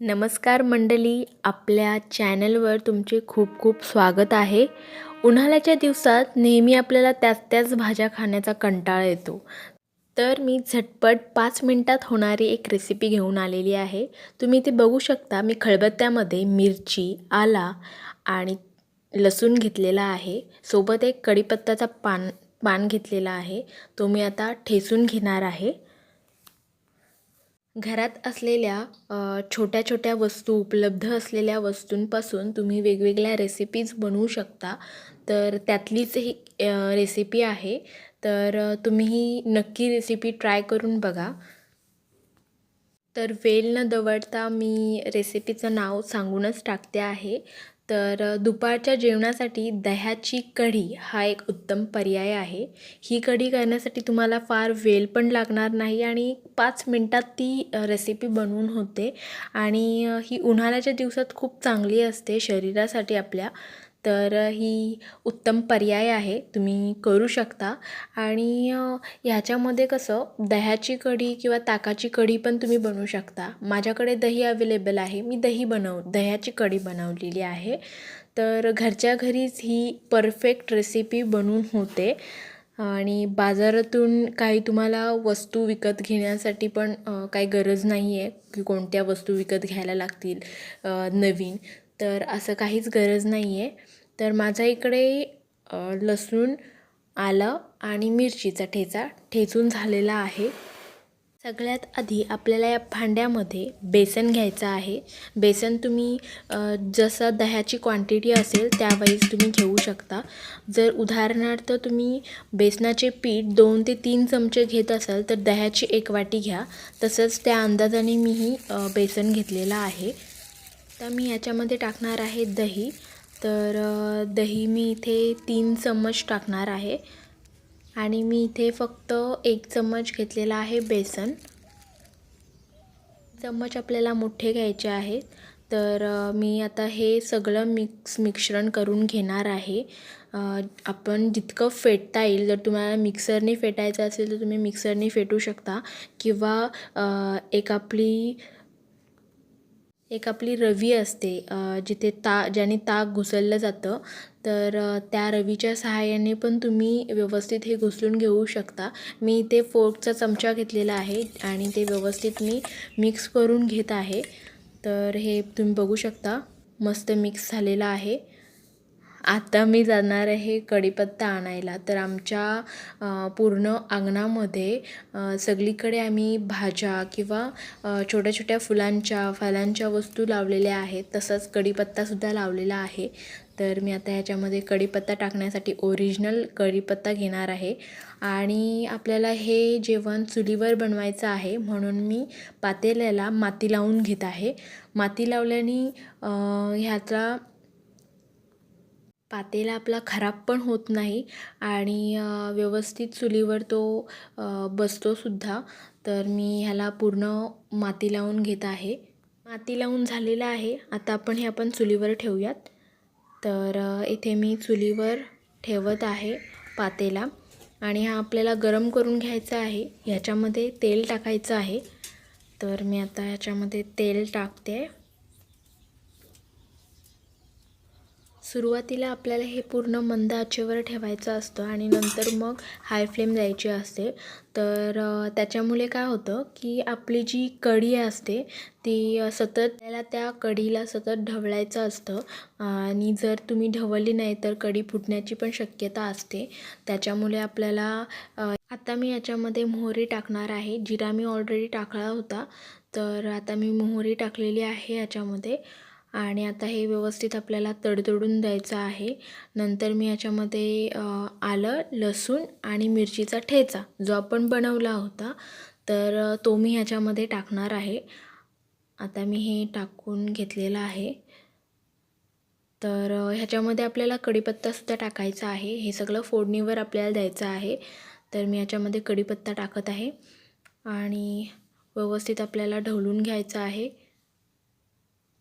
नमस्कार मंडळी आपल्या चॅनलवर तुमचे खूप खूप स्वागत आहे. उन्हाळ्याच्या दिवसात नेहमी आपल्याला त्याच त्याच भाज्या खाण्याचा कंटाळा येतो. तर मी झटपट पाच मिनटात होणारी एक रेसिपी घेऊन आलेली आहे. तुम्ही ते बघू शकता मी खळबत्त्यामध्ये मिरची आला आणि लसूण घेतलेला आहे. सोबत एक कढीपत्त्याचा पान पान घेतलेला आहे. तो मी आता ठेचून घेणार आहे. घरात असलेल्या छोट्या छोट्या वस्तू उपलब्ध असलेल्या वस्तूंपासून तुम्ही वेगवेगळ्या रेसिपीज बनवू शकता. तर त्यातलीच ही रेसिपी आहे. तर तुम्ही ही नक्की रेसिपी ट्राय करून बघा. तर वेल न दवडता मी रेसिपीचं नाव सांगूनच टाकते आहे. तर दुपारच्या जेवणासाठी दह्याची कढी हा एक उत्तम पर्याय आहे. ही कढी करण्यासाठी तुम्हाला फार वेळ पण लागणार नाही आणि पाच मिनटात ती रेसिपी बनवून होते. आणि ही उन्हाळ्याच्या दिवसात खूप चांगली असते शरीरासाठी आपल्या. तर ही उत्तम पर्याय आहे तुम्ही करू शकता. आणि ह्याच्यामध्ये कसं दह्याची कढी किंवा ताकाची कढी पण तुम्ही बनवू शकता. माझ्याकडे दही अवेलेबल आहे. मी दही बनव दह्याची कढी बनवलेली आहे. तर घरच्या घरीच ही परफेक्ट रेसिपी बनवून होते. आणि बाजारातून काही तुम्हाला वस्तू विकत घेण्यासाठी पण काही गरज नाही आहे की कोणत्या वस्तू विकत घ्यायला लागतील नवीन. तर असं काहीच गरज नाही आहे तर माझ्या इकडे लसूण आलं आणि मिरचीचा ठेचा ठेचून झालेला आहे. सगळ्यात आधी आपल्याला या भांड्यामध्ये बेसन घ्यायचं आहे. बेसन तुम्ही जसं दह्याची क्वांटिटी असेल त्यावेळेस तुम्ही घेऊ शकता. जर उदाहरणार्थ तुम्ही बेसनाचे पीठ दोन ते तीन चमचे घेत असाल तर दह्याची एक वाटी घ्या. तसंच त्या अंदाजाने मीही बेसन घेतलेलं आहे. तर मी याच्यामध्ये टाकणार आहे दही. तर दही मी इथे तीन चम्मच टाकणार आहे. आणि मी इथे फक्त एक चम्मच घेतलेला आहे बेसन. चम्मच आपल्याला मोठे घ्यायचे आहेत. तर मी आता हे सगळं मिक्स मिश्रण करून घेणार आहे. आपण जितकं फेटता येईल जर तुम्हाला मिक्सरने फेटायचं असेल तर तुम्ही मिक्सरने फेटू शकता. किंवा एक आपली एक आपली रवी असते जिथे ता ज्याने ताक घुसळलं जातं तर त्या रवीच्या सहाय्याने पण तुम्ही व्यवस्थित हे घुसळून घेऊ शकता. मी इथे फोर्कचा चमचा घेतलेला आहे आणि ते व्यवस्थित मी मिक्स करून घेत आहे. तर हे तुम्ही बघू शकता मस्त मिक्स झालेलं आहे. आता मी जाणार आहे कढीपत्ता आणायला. तर आमच्या पूर्ण अंगणामध्ये सगळीकडे आम्ही भाज्या किंवा छोट्या छोट्या फुलांच्या फळांच्या वस्तू लावलेल्या आहेत. तसंच कढीपत्तासुद्धा लावलेला आहे. तर मी आता ह्याच्यामध्ये कढीपत्ता टाकण्यासाठी ओरिजिनल कढीपत्ता घेणार आहे. आणि आपल्याला हे जेवण चुलीवर बनवायचं आहे. म्हणून मी पातेल्याला माती लावून घेत आहे. माती लावल्याने ह्याचा पातेला आपला खराब पण होत नाही आणि व्यवस्थित चुलीवर तो बसतोसुद्धा तर मी ह्याला पूर्ण माती लावून घेत आहे. माती लावून झालेलं आहे. आता आपण हे आपण चुलीवर ठेवूयात. तर इथे मी चुलीवर ठेवत आहे पातेला आणि हा आपल्याला गरम करून घ्यायचा आहे. ह्याच्यामध्ये तेल टाकायचं आहे. तर मी आता ह्याच्यामध्ये तेल टाकते. सुरुवातीला आपल्याला हे पूर्ण मंद आचेवर ठेवायचं असतं आणि नंतर मग हाय फ्लेम द्यायची असते. तर त्याच्यामुळे काय होतं की आपली जी कढी असते ती सतत त्याला त्या कढीला सतत ढवळायचं असतं. आणि जर तुम्ही ढवळली नाही तर कढी फुटण्याची पण शक्यता असते. त्याच्यामुळे आपल्याला आता मी याच्यामध्ये मोहरी टाकणार आहे. जिरा मी ऑलरेडी टाकला होता. तर आता मी मोहरी टाकलेली आहे याच्यामध्ये. आणि आता हे व्यवस्थित आपल्याला तडतडून द्यायचं आहे. नंतर मी याच्यामध्ये आलं लसूण आणि मिरचीचा ठेचा जो आपण बनवला होता. तर तो मी ह्याच्यामध्ये टाकणार आहे. आता मी हे टाकून घेतलेलं आहे. तर ह्याच्यामध्ये आपल्याला कढीपत्तासुद्धा टाकायचा आहे. हे सगळं फोडणीवर आपल्याला द्यायचं आहे. तर मी याच्यामध्ये कढीपत्ता टाकत आहे. आणि व्यवस्थित आपल्याला ढवळून घ्यायचं आहे.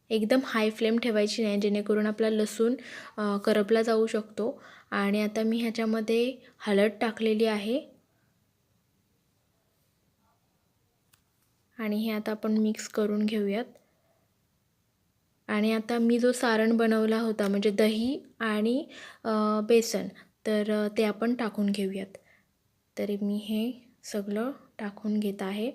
एकदम हाय फ्लेम ठेवायची नाही जेणेकरून आपला लसूण करपला जाऊ शकतो. आणि आता मी ह्याच्यामध्ये हळद टाकलेली आहे. आणि हे आता आपण मिक्स करून घेऊयात. आणि आता मी जो सारण बनवला होता म्हणजे दही आणि बेसन तर ते आपण टाकून घेऊयात. तरी मी हे सगळं टाकून घेत आहे.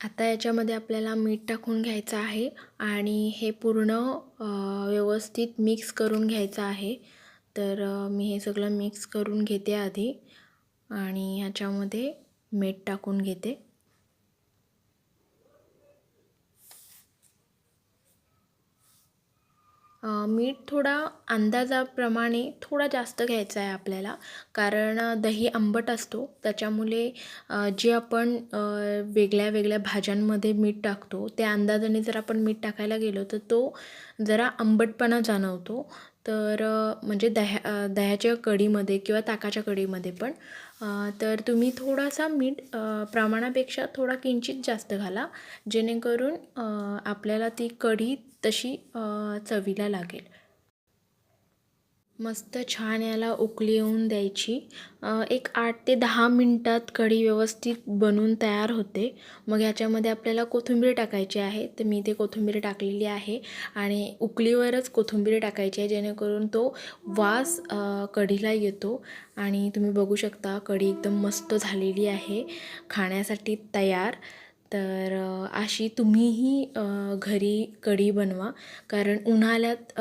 आता याच्यामध्ये आपल्याला मीठ टाकून घ्यायचं आहे आणि हे पूर्ण व्यवस्थित मिक्स करून घ्यायचं आहे. तर मी हे सगळं मिक्स करून घेते आधी आणि ह्याच्यामध्ये मीठ टाकून घेते. मीठ थोडा अंदाजाप्रमाणे थोडा जास्त घ्यायचा आहे आपल्याला. कारण दही आंबट असतो. त्याच्यामुळे जे आपण वेगळ्या वेगळ्या भाज्यांमध्ये मीठ टाकतो त्या अंदाजाने जर आपण मीठ टाकायला गेलो तर तो जरा आंबटपणा जाणवतो. तर म्हणजे दह्या दह्याच्या कढीमध्ये किंवा ताकाच्या कढीमध्ये पण तर तुम्ही थोडासा मीठ प्रमाणापेक्षा थोडा किंचित जास्त घाला. जेणेकरून आपल्याला ती कढी तशी चवीला लागेल. मस्त छान याला उकळी येऊन द्यायची. एक आठ ते दहा मिनटात कढी व्यवस्थित बनून तयार होते. मग ह्याच्यामध्ये आपल्याला कोथिंबीर टाकायची आहे तर मी ते कोथिंबीर टाकलेली आहे. आणि उकळीवरच कोथिंबीर टाकायची आहे जेणेकरून तो वास कढीला येतो. आणि तुम्ही बघू शकता कढी एकदम मस्त झालेली आहे. खाण्यासाठी तयार. तर अशी तुम्हीही घरी कढी बनवा. कारण उन्हाळ्यात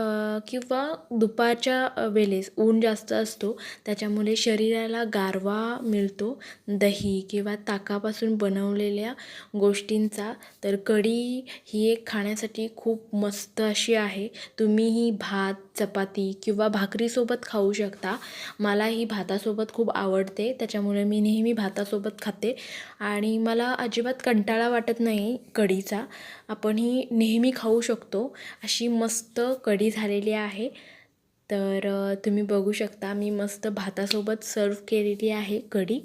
किंवा दुपारच्या वेळेस ऊन जास्त असतो त्याच्यामुळे शरीराला गारवा मिळतो. दही किंवा ताकापासून बनवलेल्या गोष्टींचा. तर कढी ही एक खाण्यासाठी खूप मस्त अशी आहे. तुम्हीही भात चपाती किंवा भाकरीसोबत खाऊ शकता. मला ही भातासोबत खूप आवडते. त्याच्यामुळे मी नेहमी भातासोबत खाते. आणि मला अजिबात कंटाळा वाटत नाही कढीचा. आपण ही नेहमी खाऊ शकतो. अशी मस्त कढी झालेली आहे. तर तुम्ही बघू शकता मी मस्त भातासोबत सर्व केलेली आहे कढी.